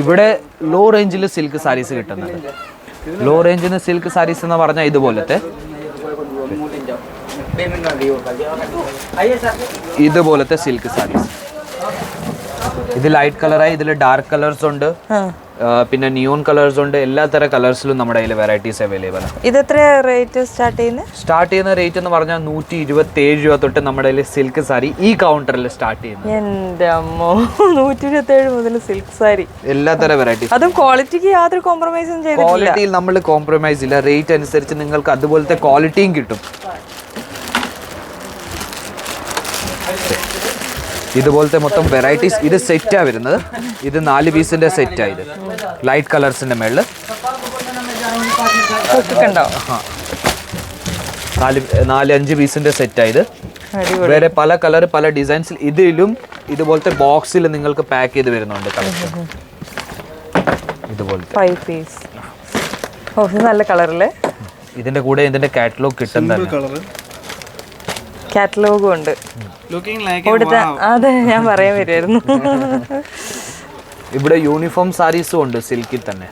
ഇവിടെ ലോ റേഞ്ചിൽ സിൽക്ക് സാരീസ് കിട്ടുന്നുണ്ട് ലോ റേഞ്ചിന് സിൽക്ക് സാരീസ് എന്ന് പറഞ്ഞാൽ ഇതുപോലത്തെ. ഇതുപോലത്തെ സിൽക്ക് സാരീസ് ഇത് ലൈറ്റ് കളറായി ഇതിൽ ഡാർക്ക് കളേഴ്സ് ഉണ്ട്. പിന്നെ നിയോൺ കളേഴ്സ് ഉണ്ട്. എല്ലാ തരം കളേഴ്സിലും നമ്മുടെ കയ്യിൽ വെറൈറ്റീസ് അവൈലബിൾ ആണ്. ഇത് എത്ര റേറ്റ് സ്റ്റാർട്ട് ചെയ്യുന്നത് സ്റ്റാർട്ട് ചെയ്യുന്ന റേറ്റ് എന്ന് പറഞ്ഞാൽ നൂറ്റി ഇരുപത്തി ഏഴ് രൂപ തൊട്ട് നമ്മുടെ കയ്യിൽ സിൽക്ക് സാരി ഈ കൗണ്ടറിൽ സ്റ്റാർട്ട് ചെയ്യുന്നത് എന്റെ അമ്മോ നൂറ്റി ഇരുപത്തി ഏഴ് മുതൽ സിൽക്ക് സാരി എല്ലാ തരം വെറൈറ്റീസ് അതും ക്വാളിറ്റിക്ക് യാതൊരു കോംപ്രമൈസും ചെയ്തിട്ടില്ല. ക്വാളിറ്റിയിൽ നമ്മൾ കോംപ്രമൈസ് ഇല്ല. റേറ്റ് അനുസരിച്ച് നിങ്ങൾക്ക് അതുപോലത്തെ ക്വാളിറ്റിയും കിട്ടും. ഇതുപോലത്തെ മൊത്തം വെറൈറ്റീസ് ഇത് സെറ്റാ വരുന്നത്. ഇത് നാല് പീസിന്റെ സെറ്റാ ഇത്. ലൈറ്റ് കളേഴ്സിന്റെ മേളിൽ നാല് നാല് അഞ്ച് പീസിന്റെ സെറ്റാ ഇത്. വേറെ പല കളർ പല ഡിസൈൻസിൽ ഇതിലും ഇതുപോലത്തെ ബോക്സിൽ നിങ്ങൾക്ക് പാക്ക് ചെയ്ത് വരുന്നുണ്ട് കളക്ഷൻ ഇതുപോലത്തെ. ഫൈവ് പീസ് നല്ല കളറിൽ ഇതിന്റെ കൂടെ ഇതിന്റെ കാറ്റലോഗ് കിട്ടുന്നുണ്ട് കളറ് കാറ്റലോഗും ഉണ്ട്. അതെ ഞാൻ പറയാൻ വരുമായിരുന്നു ഇവിടെ യൂണിഫോം സാരീസും ഉണ്ട് സിൽക്കിൽ തന്നെ.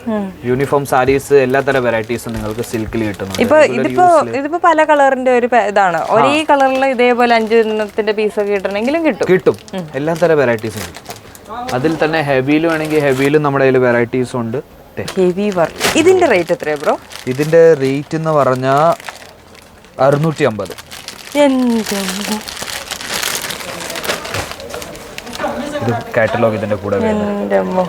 യൂണിഫോം സാരീസ് എല്ലാ തരം വെറൈറ്റീസും നിങ്ങൾക്ക് സിൽക്കിൽ കിട്ടുന്നുണ്ട്. ഇപ്പൊ ഇതിപ്പോ ഇതിപ്പോ പല കളറിന്റെ ഒരു ഇതാണ്. ഒരേ കളറിൽ ഇതേപോലെ അഞ്ചെണ്ണത്തിന്റെ ഒക്കെ കിട്ടണമെങ്കിലും കിട്ടും. കിട്ടും. എല്ലാ തരം വെറൈറ്റീസും കിട്ടും അതിൽ തന്നെ ഹെവിയിലും വേണമെങ്കിൽ ഹെവിയിലും നമ്മുടെ കയ്യിൽ വെറൈറ്റീസും ഉണ്ട്. ദേ, ഹെവി വർക്ക് ഇതിന്റെ റേറ്റ് എത്രയാ ബ്രോ ഇതിന്റെ റേറ്റ് എന്ന് പറഞ്ഞാൽ അറുന്നൂറ്റി അമ്പത് ഇത് കാറ്റലോഗ് ഇതിന്റെ കൂടെ എന്റെ അമ്മോ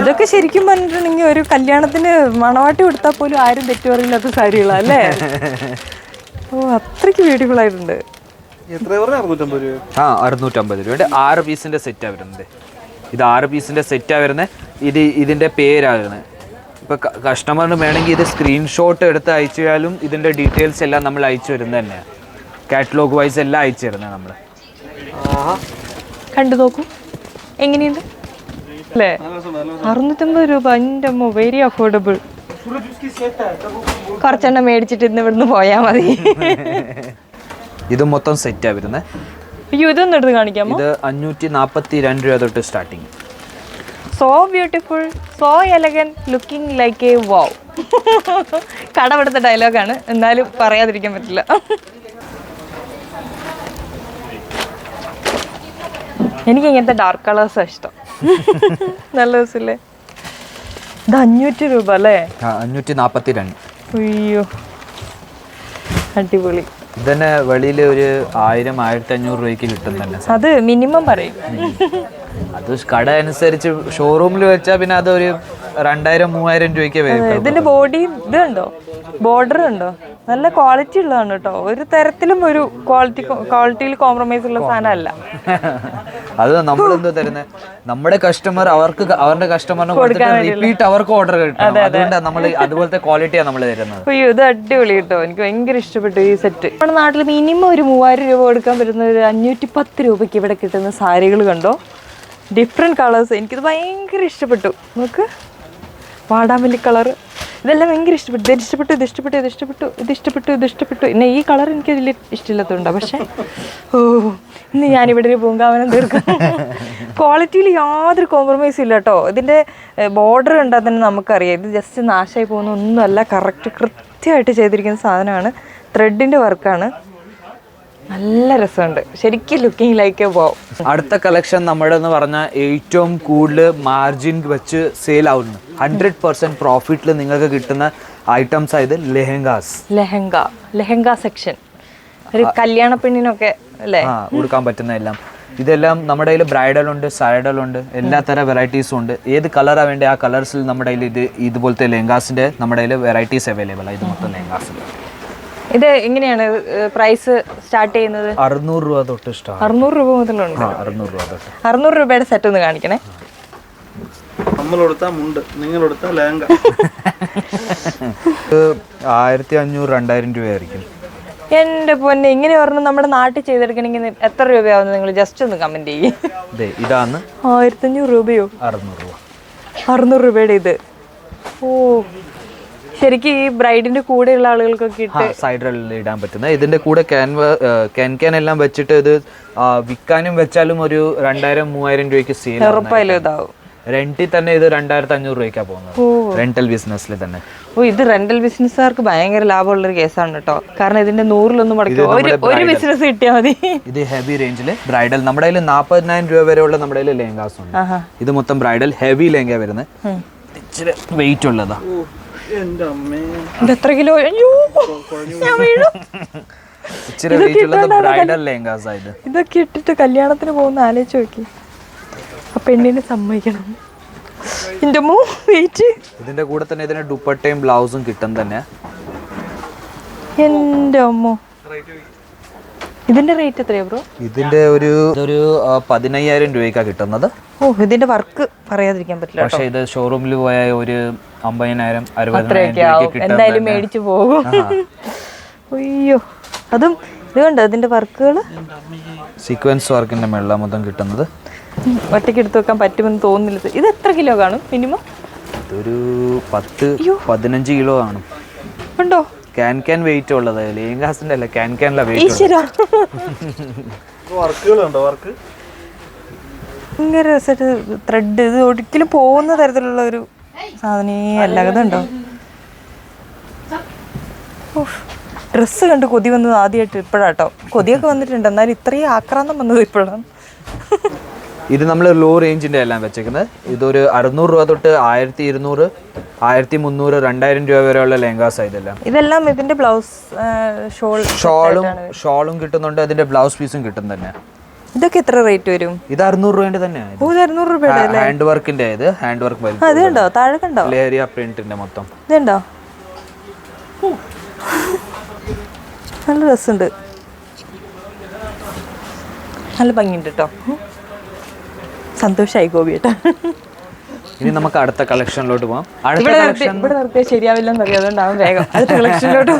ഇതൊക്കെ ശരിക്കും പറഞ്ഞിട്ടുണ്ടെങ്കിൽ ഒരു കല്യാണത്തിന് മണവാട്ടി കൊടുത്താൽ പോലും ആരും തെറ്റു പറയില്ലാത്ത സാരികളാ അല്ലേ? ഓ അത്രയ്ക്ക് ബ്യൂട്ടിഫുൾ ആയിട്ടുണ്ട്. ആ അറുന്നൂറ്റമ്പത് രൂപയുടെ ആറ് പീസിന്റെ സെറ്റാ വരുന്നത്. ഇത് ആറ് പീസിന്റെ സെറ്റാ വരുന്നത്. ഇത് ഇതിന്റെ പേരാ വരുന്നത് ഇപ്പൊ കസ്റ്റമറിന് വേണമെങ്കിൽ ഇത് സ്ക്രീൻഷോട്ട് എടുത്ത് അയച്ചാലും ഇതിന്റെ ഡീറ്റെയിൽസ് എല്ലാം നമ്മൾ അയച്ചു വരുന്നത് തന്നെയാണ് കാറ്റലോഗ് വൈസ് എല്ലാം അയച്ചു തരുന്നത് നമ്മൾ കണ്ടു നോക്കൂ. എങ്ങനെയുണ്ട്? അല്ലേ? അറുന്നൂറ്റമ്പത് രൂപ. എന്റെ അമ്മ വെരി അഫോർഡബിൾ കുറച്ചെണ്ണം മേടിച്ചിട്ട് ഇന്ന് ഇവിടുന്ന് പോയാൽ മതി. ഇത് മൊത്തം സെറ്റ് വരുന്നത് അയ്യോ ഇതൊന്നും എടുത്ത് കാണിക്കാമോ? ഇത് അഞ്ഞൂറ്റി നാൽപ്പത്തി രണ്ട് രൂപ തൊട്ട് starting so beautiful so elegant looking like a wow കടമെടുത്ത ഡയലോഗാണ്. എന്നാലും പറയാതിരിക്കാൻ പറ്റില്ല. എനിക്ക് ഇങ്ങനത്തെ ഡാർക്ക് കളേഴ്സാണ് ഇഷ്ടം. നല്ല രസമില്ലേ ഇത് അഞ്ഞൂറ്റി രൂപ അല്ലേ? അഞ്ഞൂറ്റി നാപ്പത്തി രണ്ട് അയ്യോ. അടിപൊളി. ഇതന്നെ വെളിയിൽ ഒരു ആയിരം ആയിരത്തി അഞ്ഞൂറ് രൂപയ്ക്ക് കിട്ടുന്നുണ്ട് അത് മിനിമം പറയും. അത് കട അനുസരിച്ച് ഷോറൂമിൽ വെച്ചാൽ പിന്നെ അതൊരു രണ്ടായിരം മൂവായിരം രൂപയ്ക്ക് വരും ഇതിന്റെ ബോഡി ഇത് കണ്ടോ ബോർഡർ ഉണ്ടോ? നല്ല ക്വാളിറ്റി ഉള്ളതാണ് കേട്ടോ ഒരു തരത്തിലും ഒരു ക്വാളിറ്റി ക്വാളിറ്റിയിൽ കോംപ്രമൈസ് ഉള്ള സാധനമല്ല അത് നമ്മൾ എന്തോ തരുന്നത് നമ്മുടെ കസ്റ്റമർ അവർക്ക് അവരുടെ കസ്റ്റമറിന് കൊടുത്തിട്ട് റിപ്പീറ്റ് അവർക്ക് ഓർഡർ കിട്ടണം. അതുകൊണ്ടാണ് നമ്മൾ അതുപോലത്തെ ക്വാളിറ്റിയാണ് നമ്മൾ തരുന്നത്. അയ്യോ ഇത് അടിപൊളി കേട്ടോ എനിക്ക് ഭയങ്കര ഇഷ്ടപ്പെട്ടു ഈ സെറ്റ് നമ്മുടെ നാട്ടിൽ മിനിമം ഒരു മൂവായിരം രൂപ കൊടുക്കാൻ പറ്റുന്ന ഒരു അഞ്ഞൂറ്റി പത്ത് രൂപയ്ക്ക് ഇവിടെ കിട്ടുന്ന സാരികൾ കണ്ടോ? ഡിഫറെന്റ് കളേഴ്സ് എനിക്കിത് ഭയങ്കര ഇഷ്ടപ്പെട്ടു. നോക്ക്. വാടാമല്ലി കളർ ഇതെല്ലാം ഭയങ്കര ഇഷ്ടപ്പെട്ടു. ഇത് ഇഷ്ടപ്പെട്ടു ഇത് ഇഷ്ടപ്പെട്ടു ഇത് ഇഷ്ടപ്പെട്ടു ഇത് ഇഷ്ടപ്പെട്ടു ഇത് ഇഷ്ടപ്പെട്ടു. പിന്നെ ഈ കളർ എനിക്ക് വലിയ ഇഷ്ടമില്ലാത്തതുണ്ടോ പക്ഷേ ഓ ഇന്ന് ഞാനിവിടെ ഒരു പൂങ്കാവനം തീർക്കും. ക്വാളിറ്റിയിൽ യാതൊരു കോംപ്രമൈസും ഇല്ല കേട്ടോ ഇതിന്റെ ബോർഡർ കണ്ടാൽ തന്നെ നമുക്കറിയാം. ഇത് ജസ്റ്റ് നാശമായി പോകുന്ന ഒന്നുമല്ല. കറക്റ്റ് കൃത്യമായിട്ട് ചെയ്തിരിക്കുന്ന സാധനമാണ്. ത്രെഡിന്റെ വർക്കാണ് നല്ല രസമുണ്ട്. ശരിക്കും ലുക്കിംഗ് ലൈക്ക് പോവും അടുത്ത കളക്ഷൻ നമ്മുടെ എന്ന് പറഞ്ഞാൽ ഏറ്റവും കൂടുതൽ മാർജിൻ വെച്ച് സെയിൽ ആവുന്നു ഹൺഡ്രഡ് പെർസെന്റ് പ്രോഫിറ്റിൽ നിങ്ങൾക്ക് കിട്ടുന്ന ഐറ്റംസ് ആയത് ലെഹങ്കാസ്. ലെഹങ്ക ലെഹങ്ക സെക്ഷൻ ഒരു കല്യാണ പെണ്ണിനൊക്കെ അല്ലേ? കൊടുക്കാൻ പറ്റുന്ന എല്ലാം. ഇതെല്ലാം നമ്മുടെ കയ്യിൽ ബ്രൈഡൽ ഉണ്ട് സൈഡൽ ഉണ്ട് എല്ലാ തരം വെറൈറ്റീസും ഉണ്ട്. ഏത് കളറാണ് വേണ്ടത് ആ കളേഴ്സിൽ നമ്മുടെ കയ്യിൽ ഇത് ഇതുപോലത്തെ ലെഹങ്കാസിന്റെ നമ്മുടെ കയ്യിൽ വെറൈറ്റീസ് അവൈലബിൾ ആണ് ഇത് മൊത്തം ലെഹങ്കാസിൽ ഇത് എങ്ങനെയാണ് പ്രൈസ് സ്റ്റാർട്ട് ചെയ്യുന്നത്? അറുന്നൂറ് രൂപ തൊട്ട് സ്റ്റാർട്ട് അറുന്നൂറ് രൂപ മുതലുണ്ട്. അറുന്നൂറ് രൂപ തൊട്ട്. അറുന്നൂറ് രൂപയുടെ സെറ്റ് ഒന്ന് കാണിക്കണേ. മുണ്ട് ലേങ്ക. ആയിരത്തി അഞ്ഞൂറ് രണ്ടായിരം രൂപയായിരിക്കും എന്റെ പൊന്നെ ഇങ്ങനെ പറഞ്ഞ് നമ്മുടെ നാട്ടിൽ ചെയ്തെടുക്കണമെങ്കിൽ എത്ര രൂപയാവുന്നത് നിങ്ങൾ? ജസ്റ്റ് ഒന്ന് കമന്റ് ചെയ്യേ. ദേ ഇതാണ്. ആയിരത്തഞ്ഞൂറ് രൂപയോ? അറുന്നൂറ് രൂപ. അറുന്നൂറ് രൂപയുടെ ഇത്. ഓ ശരിക്കും ഈ ബ്രൈഡിന്റെ കൂടെയുള്ള ആളുകൾക്കൊക്കെ സൈഡ് ഇട്ട് സൈഡിൽ ഇടാൻ പറ്റുന്ന ഇതിന്റെ കൂടെ ക്യാൻവ ക്യാൻ ക്യാൻ എല്ലാം വെച്ചിട്ട് ഇത് വിൽക്കാനും വെച്ചാലും ഒരു രണ്ടായിരം മൂവായിരം രൂപയ്ക്ക് സെയിൽ ഉറപ്പായാലും ഇതാവും. റെന്റിൽ തന്നെ ഇത് രണ്ടായിരത്തി അഞ്ഞൂറ് രൂപയ്ക്കാ പോകുന്നത്. റെന്റൽ ബിസിനസ്സിൽ തന്നെ. ഓ ഇത് റെന്റൽ ബിസിനസ്സുകാർക്ക് ഭയങ്കര ലാഭമുള്ള ഒരു കേസാണ് കേട്ടോ. കാരണം ഇതിന്റെ നൂറിലൊന്നും മടക്കി ഒരു ഒരു ബിസിനസ് കിട്ടിയാൽ മതി. ഇത് ഹെവി റേഞ്ചിൽ ബ്രൈഡൽ നമ്മുടെ കയ്യിൽ നാൽപ്പതിനായിരം രൂപ വരെയുള്ള നമ്മുടെ കയ്യിൽ ലെഹങ്കാസ് ഉണ്ട് ഇത് മൊത്തം ബ്രൈഡൽ ഹെവി ലെഹങ്ക വരുന്നത്. ഇച്ചിരി വെയിറ്റ് ഉള്ളതാ. എന്റെ അമ്മേ ഇത് എത്ര കിലോ? അയ്യോ ഞാൻ വീഴും. ഇച്ചിരി ഉള്ളത് ബ്രൈഡൽ ലെഹങ്കാസ് ഇതൊക്കെ ഇട്ടിട്ട് കല്യാണത്തിന് പോകുന്ന ആലോചിച്ച് നോക്കി. ആ പെണ്ണിനെ സമ്മതിക്കണം. എന്റെ മൂ വെയിറ്റ് ഇതിന്റെ കൂടെ തന്നെ ഇതിന് ദുപ്പട്ടയും ബ്ലൗസും കിട്ടും തന്നെ. എന്റെ അമ്മോ. ഇതിന്റെ റേറ്റ് എത്രയാ ബ്രോ ഇതിന്റെ ഒരു ഒരു പതിനയ്യായിരം രൂപയ്ക്കാ കിട്ടുന്നത്. ഓ ഇതിന്റെ വർക്ക് പറയാതിരിക്കാൻ പറ്റില്ല പക്ഷെ ഇത് ഷോറൂമിൽ പോയാൽ ഒരു അമ്പതിനായിരം അറുപതിനായിരം എന്തായാലും മേടിച്ചു പോകും. അയ്യോ. അതും ഇത് കണ്ടോ ഇതിന്റെ വർക്കുകൾ സീക്വൻസ് വർക്കിന്റെ മേളില മൊത്തം കിട്ടുന്നത്. ഒറ്റയ്ക്ക് എടുത്ത് വെക്കാൻ പറ്റുമെന്ന് തോന്നുന്നില്ല. ഇത്. ഇത് എത്ര കിലോ കാണും മിനിമം ഇതൊരു പത്ത് പതിനഞ്ച് കിലോ കാണും. ഉണ്ടോ? ക്യാൻ ക്യാൻ വെയിറ്റ് ഉള്ളത്. ലേങ്കാസിന്റെ അല്ല ക്യാൻ ക്യാൻ വെയിറ്റ് വർക്കുകളുണ്ടോ വർക്ക്? ഭയങ്കര രസമായിട്ട് ത്രെഡ് ഇത് ഒരിക്കലും പോകുന്ന തരത്തിലുള്ള ഒരു സാധനേ അല്ല അതുണ്ടോ ഡ്രസ്സ് കണ്ട് കൊതി വന്നത് ആദ്യമായിട്ട് ഇപ്പോഴാട്ടോ. കൊതിയൊക്കെ വന്നിട്ടുണ്ട്. എന്നാലും ഇത്രയും ആക്രാന്തം വന്നത് ഇപ്പോഴാണ് ഇത് നമ്മൾ ലോ റേഞ്ചിന്റെ എല്ലാം വെച്ചേക്കുന്നത്. ഇതൊരു അറുന്നൂറ് രൂപ തൊട്ട് ആയിരത്തി ഇരുന്നൂറ് ആയിരത്തി മുന്നൂറ് രണ്ടായിരം രൂപ വരെയുള്ള ലെങ്കാസ് ഇതെല്ലാം. ഇതെല്ലാം ഇതിന്റെ ബ്ലൗസ് ഷോൾ ഷോളും ഷോളും കിട്ടുന്നുണ്ട് അതിന്റെ ബ്ലൗസ് പീസും കിട്ടും തന്നെ. ഇതൊക്കെ എത്ര റേറ്റ് വരും? ഇത് അറുന്നൂറ് രൂപേന്റെ തന്നെയാണ് രൂപയുടെ ഹാൻഡ് വർക്കിന്റെ ഇത് ഹാൻഡ് വർക്ക് അത് കണ്ടോ താഴെ കണ്ടോ ലേരിയ പ്രിന്റിന്റെ മൊത്തം. ഇതുണ്ടോ? നല്ല രസമുണ്ട്. നല്ല ഭംഗിയുണ്ട് കേട്ടോ സന്തോഷായി ഗോപിയേട്ടാ ഇനി നമുക്ക് അടുത്ത കളക്ഷനിലോട്ട് പോവാം. അടുത്ത ഇവിടെ നിർത്തി ഇവിടെ നിർത്തിയാൽ ശരിയാവില്ലെന്ന് അറിയാം അതുകൊണ്ടാവും വേഗം. അടുത്ത കളക്ഷനിലോട്ട്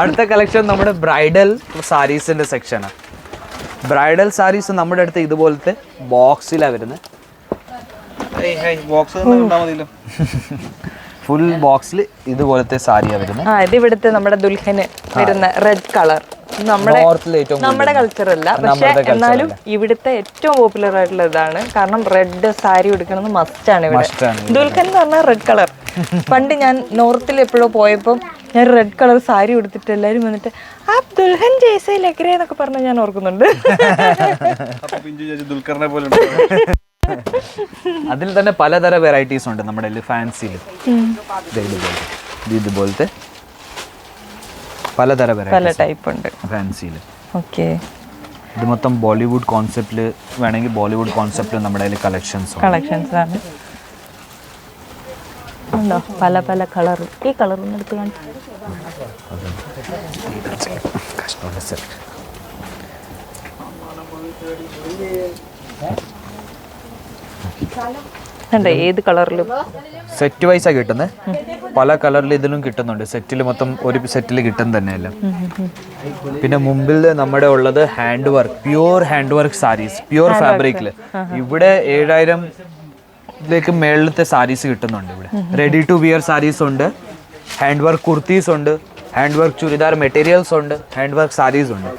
അടുത്ത കളക്ഷൻ നമ്മുടെ ബ്രൈഡൽ സാരീസിന്റെ സെക്ഷനാണ് ബ്രൈഡൽ സാരീസ് നമ്മുടെ അടുത്ത് ഇതുപോലത്തെ ബോക്സിലാണ് വരുന്നത്. ഫുൾ ബോക്സിൽ ഇതുപോലത്തെ സാരിയാണ് വരുന്നത്. ആ ഇത് ഇവിടുത്തെ നമ്മുടെ ദുൽഹന് വരുന്ന റെഡ് കളർ നമ്മുടെ നോർത്തിൽ ഏറ്റവും നമ്മുടെ കൾച്ചർ അല്ല പക്ഷെ എന്നാലും ഇവിടുത്തെ ഏറ്റവും പോപ്പുലർ ആയിട്ടുള്ള ഇതാണ്. കാരണം റെഡ് സാരി ഉടുക്കണമെന്ന് മസ്റ്റ് ആണ് ഇവിടെ. ദുൽഖൻ എന്ന് പറഞ്ഞാൽ റെഡ് കളർ പണ്ട് ഞാൻ നോർത്തിൽ എപ്പോഴോ പോയപ്പോൾ ഞാൻ റെഡ് കളർ സാരി ഉടുത്തിട്ട് എല്ലാവരും വന്നിട്ട് ആ ദുൽഹൻ ജയ്സേ ലഗ്രെ എന്നൊക്കെ പറഞ്ഞ് ഞാൻ ഓർക്കുന്നുണ്ട്. ദുൽഖറിനെ പോലെ അതിൽ തന്നെ പലതരം വെറൈറ്റീസ് ഉണ്ട് നമ്മുടെ ഫാൻസിയിൽ ഇതുപോലത്തെ. പലതരം പല ടൈപ്പ് ഉണ്ട്. ഫാൻസിയിൽ ഓക്കെ ഇത് മൊത്തം ബോളിവുഡ് കോൺസെപ്റ്റിൽ വേണമെങ്കിൽ ബോളിവുഡ് കോൺസെപ്റ്റ് നമ്മുടെ കയ്യിൽ കളക്ഷൻസ് കളക്ഷൻസ് ആണ്. ഉണ്ടോ? പല പല കളർ ഈ കളർ ഒന്ന് എടുത്ത് കാണിച്ചു ഉണ്ടോ ഏത് കളറിലും? സെറ്റ് വൈസാ കിട്ടുന്നത് പല കളറിൽ ഇതിലും കിട്ടുന്നുണ്ട്. സെറ്റിൽ മൊത്തം ഒരു സെറ്റിൽ കിട്ടും തന്നെയല്ല? പിന്നെ മുമ്പിൽ നമ്മുടെ ഉള്ളത് hand work pure hand work saris pure ഫാബ്രിക്കിൽ ഇവിടെ ഏഴായിരം ലേക്ക് മേളിലത്തെ സാരീസ് കിട്ടുന്നുണ്ട് ഇവിടെ. റെഡി ടു വിയർ സാരീസ് ഉണ്ട്. ഹാൻഡ് വർക്ക് കുർത്തീസ് ഉണ്ട്. ഹാൻഡ് വർക്ക് ചുരിദാർ മെറ്റീരിയൽസ് ഉണ്ട്. ഹാൻഡ് വർക്ക് സാരീസ് ഉണ്ട്.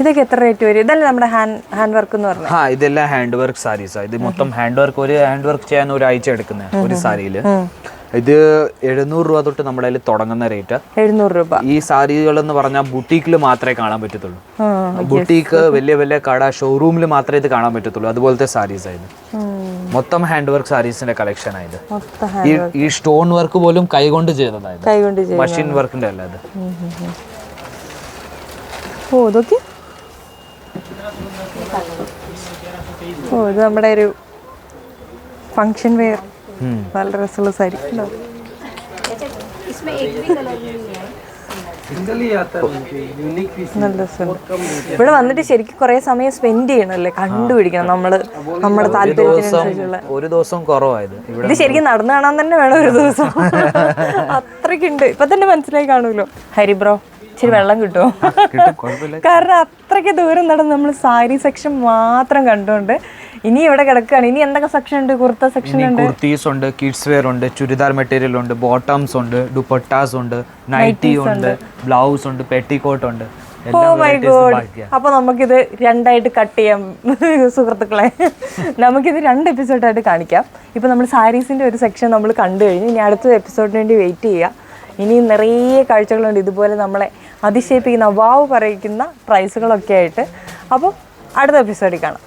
ഇതൊക്കെ എത്ര റേറ്റ് വരും? ഇതല്ല നമ്മുടെ ഹാൻഡ് ഹാൻഡ് വർക്ക് എന്ന് പറഞ്ഞത്. ആ ഇതെല്ലാം ഹാൻഡ് വർക്ക് സാരീസാ ഇത് മൊത്തം ഹാൻഡ് വർക്ക് ഒരു ഹാൻഡ് വർക്ക് ചെയ്യാൻ ഒരാഴ്ച എടുക്കുന്ന ഒരു സാരിയിൽ ഇത് എഴുന്നൂറ് രൂപ തൊട്ട് നമ്മുടെ കയ്യിൽ തുടങ്ങുന്ന റേറ്റ് എഴുന്നൂറ് രൂപ. ഈ സാരികൾ എന്ന് പറഞ്ഞാൽ ബുട്ടീക്കിൽ മാത്രമേ കാണാൻ പറ്റത്തുള്ളൂ. ബുട്ടീക്ക് വലിയ വലിയ കട ഷോറൂമിൽ മാത്രമേ ഇത് കാണാൻ പറ്റത്തുള്ളൂ. അതുപോലത്തെ സാരീസ് ആയത് മൊത്തം ഹാൻഡ് വർക്ക് സാരീസിന്റെ കളക്ഷൻ ആയത് ഈ സ്റ്റോൺ വർക്ക് പോലും കൈകൊണ്ട് ചെയ്തതായത് മെഷീൻ വർക്കിന്റെ അല്ല അത് ഓ ഇതൊക്കെ ഓ ഇത് നമ്മുടെ ഒരു ഫങ്ഷൻ വെയർ. നല്ല രസമുള്ള സാരി. ഇവിടെ വന്നിട്ട് ശരിക്കും കുറെ സമയം സ്പെൻഡ് ചെയ്യണല്ലേ കണ്ടുപിടിക്കണം നമ്മൾ നമ്മുടെ താല്പര്യത്തിനനുസരിച്ചുള്ള. ഒരു ദിവസം കുറവായത്. ഇവിടെ ഇത് ശരിക്കും നടന്നു കാണാൻ തന്നെ വേണം ഒരു ദിവസം. അത്രയ്ക്കുണ്ട്. ഇപ്പൊ തന്നെ മനസ്സിലായി കാണുമല്ലോ. ഹരി ബ്രോ. ഇച്ചിരി വെള്ളം കിട്ടുമോ? കാരണം അത്രയ്ക്ക് ദൂരം നടന്ന് നമ്മൾ സാരി സെക്ഷൻ മാത്രം കണ്ടുകൊണ്ട് ഇനി ഇവിടെ കിടക്കുകയാണ്. ഇനി എന്തൊക്കെ സെക്ഷൻ ഉണ്ട്? കുർത്ത സെക്ഷൻ ഉണ്ട്. കുർത്തീസ് ഉണ്ട് കിഡ്സ് വെയർ ഉണ്ട് ചുരിദാർ മെറ്റീരിയൽ ഉണ്ട് ബോട്ടംസ് ഉണ്ട് ദുപ്പട്ടാസ് ഉണ്ട് നൈറ്റി ഉണ്ട് ബ്ലൗസ് ഉണ്ട് പെട്ടിക്കോട്ട് ഉണ്ട്. Oh my god. അപ്പൊ നമുക്കിത് രണ്ടായിട്ട് കട്ട് ചെയ്യാം സുഹൃത്തുക്കളെ. നമുക്കിത് രണ്ട് എപ്പിസോഡായിട്ട് കാണിക്കാം. ഇപ്പൊ നമ്മൾ സാരീസിന്റെ ഒരു സെക്ഷൻ നമ്മൾ കണ്ടു കഴിഞ്ഞു. ഇനി അടുത്ത എപ്പിസോഡിന് വേണ്ടി വെയിറ്റ് ചെയ്യുക ഇനി നിറയെ കാഴ്ചകളുണ്ട്. ഇതുപോലെ നമ്മളെ അതിശയിപ്പിക്കുന്ന വാവ് പറയിക്കുന്ന പ്രൈസുകളൊക്കെ ആയിട്ട്. അപ്പം അടുത്ത എപ്പിസോഡിൽ കാണാം.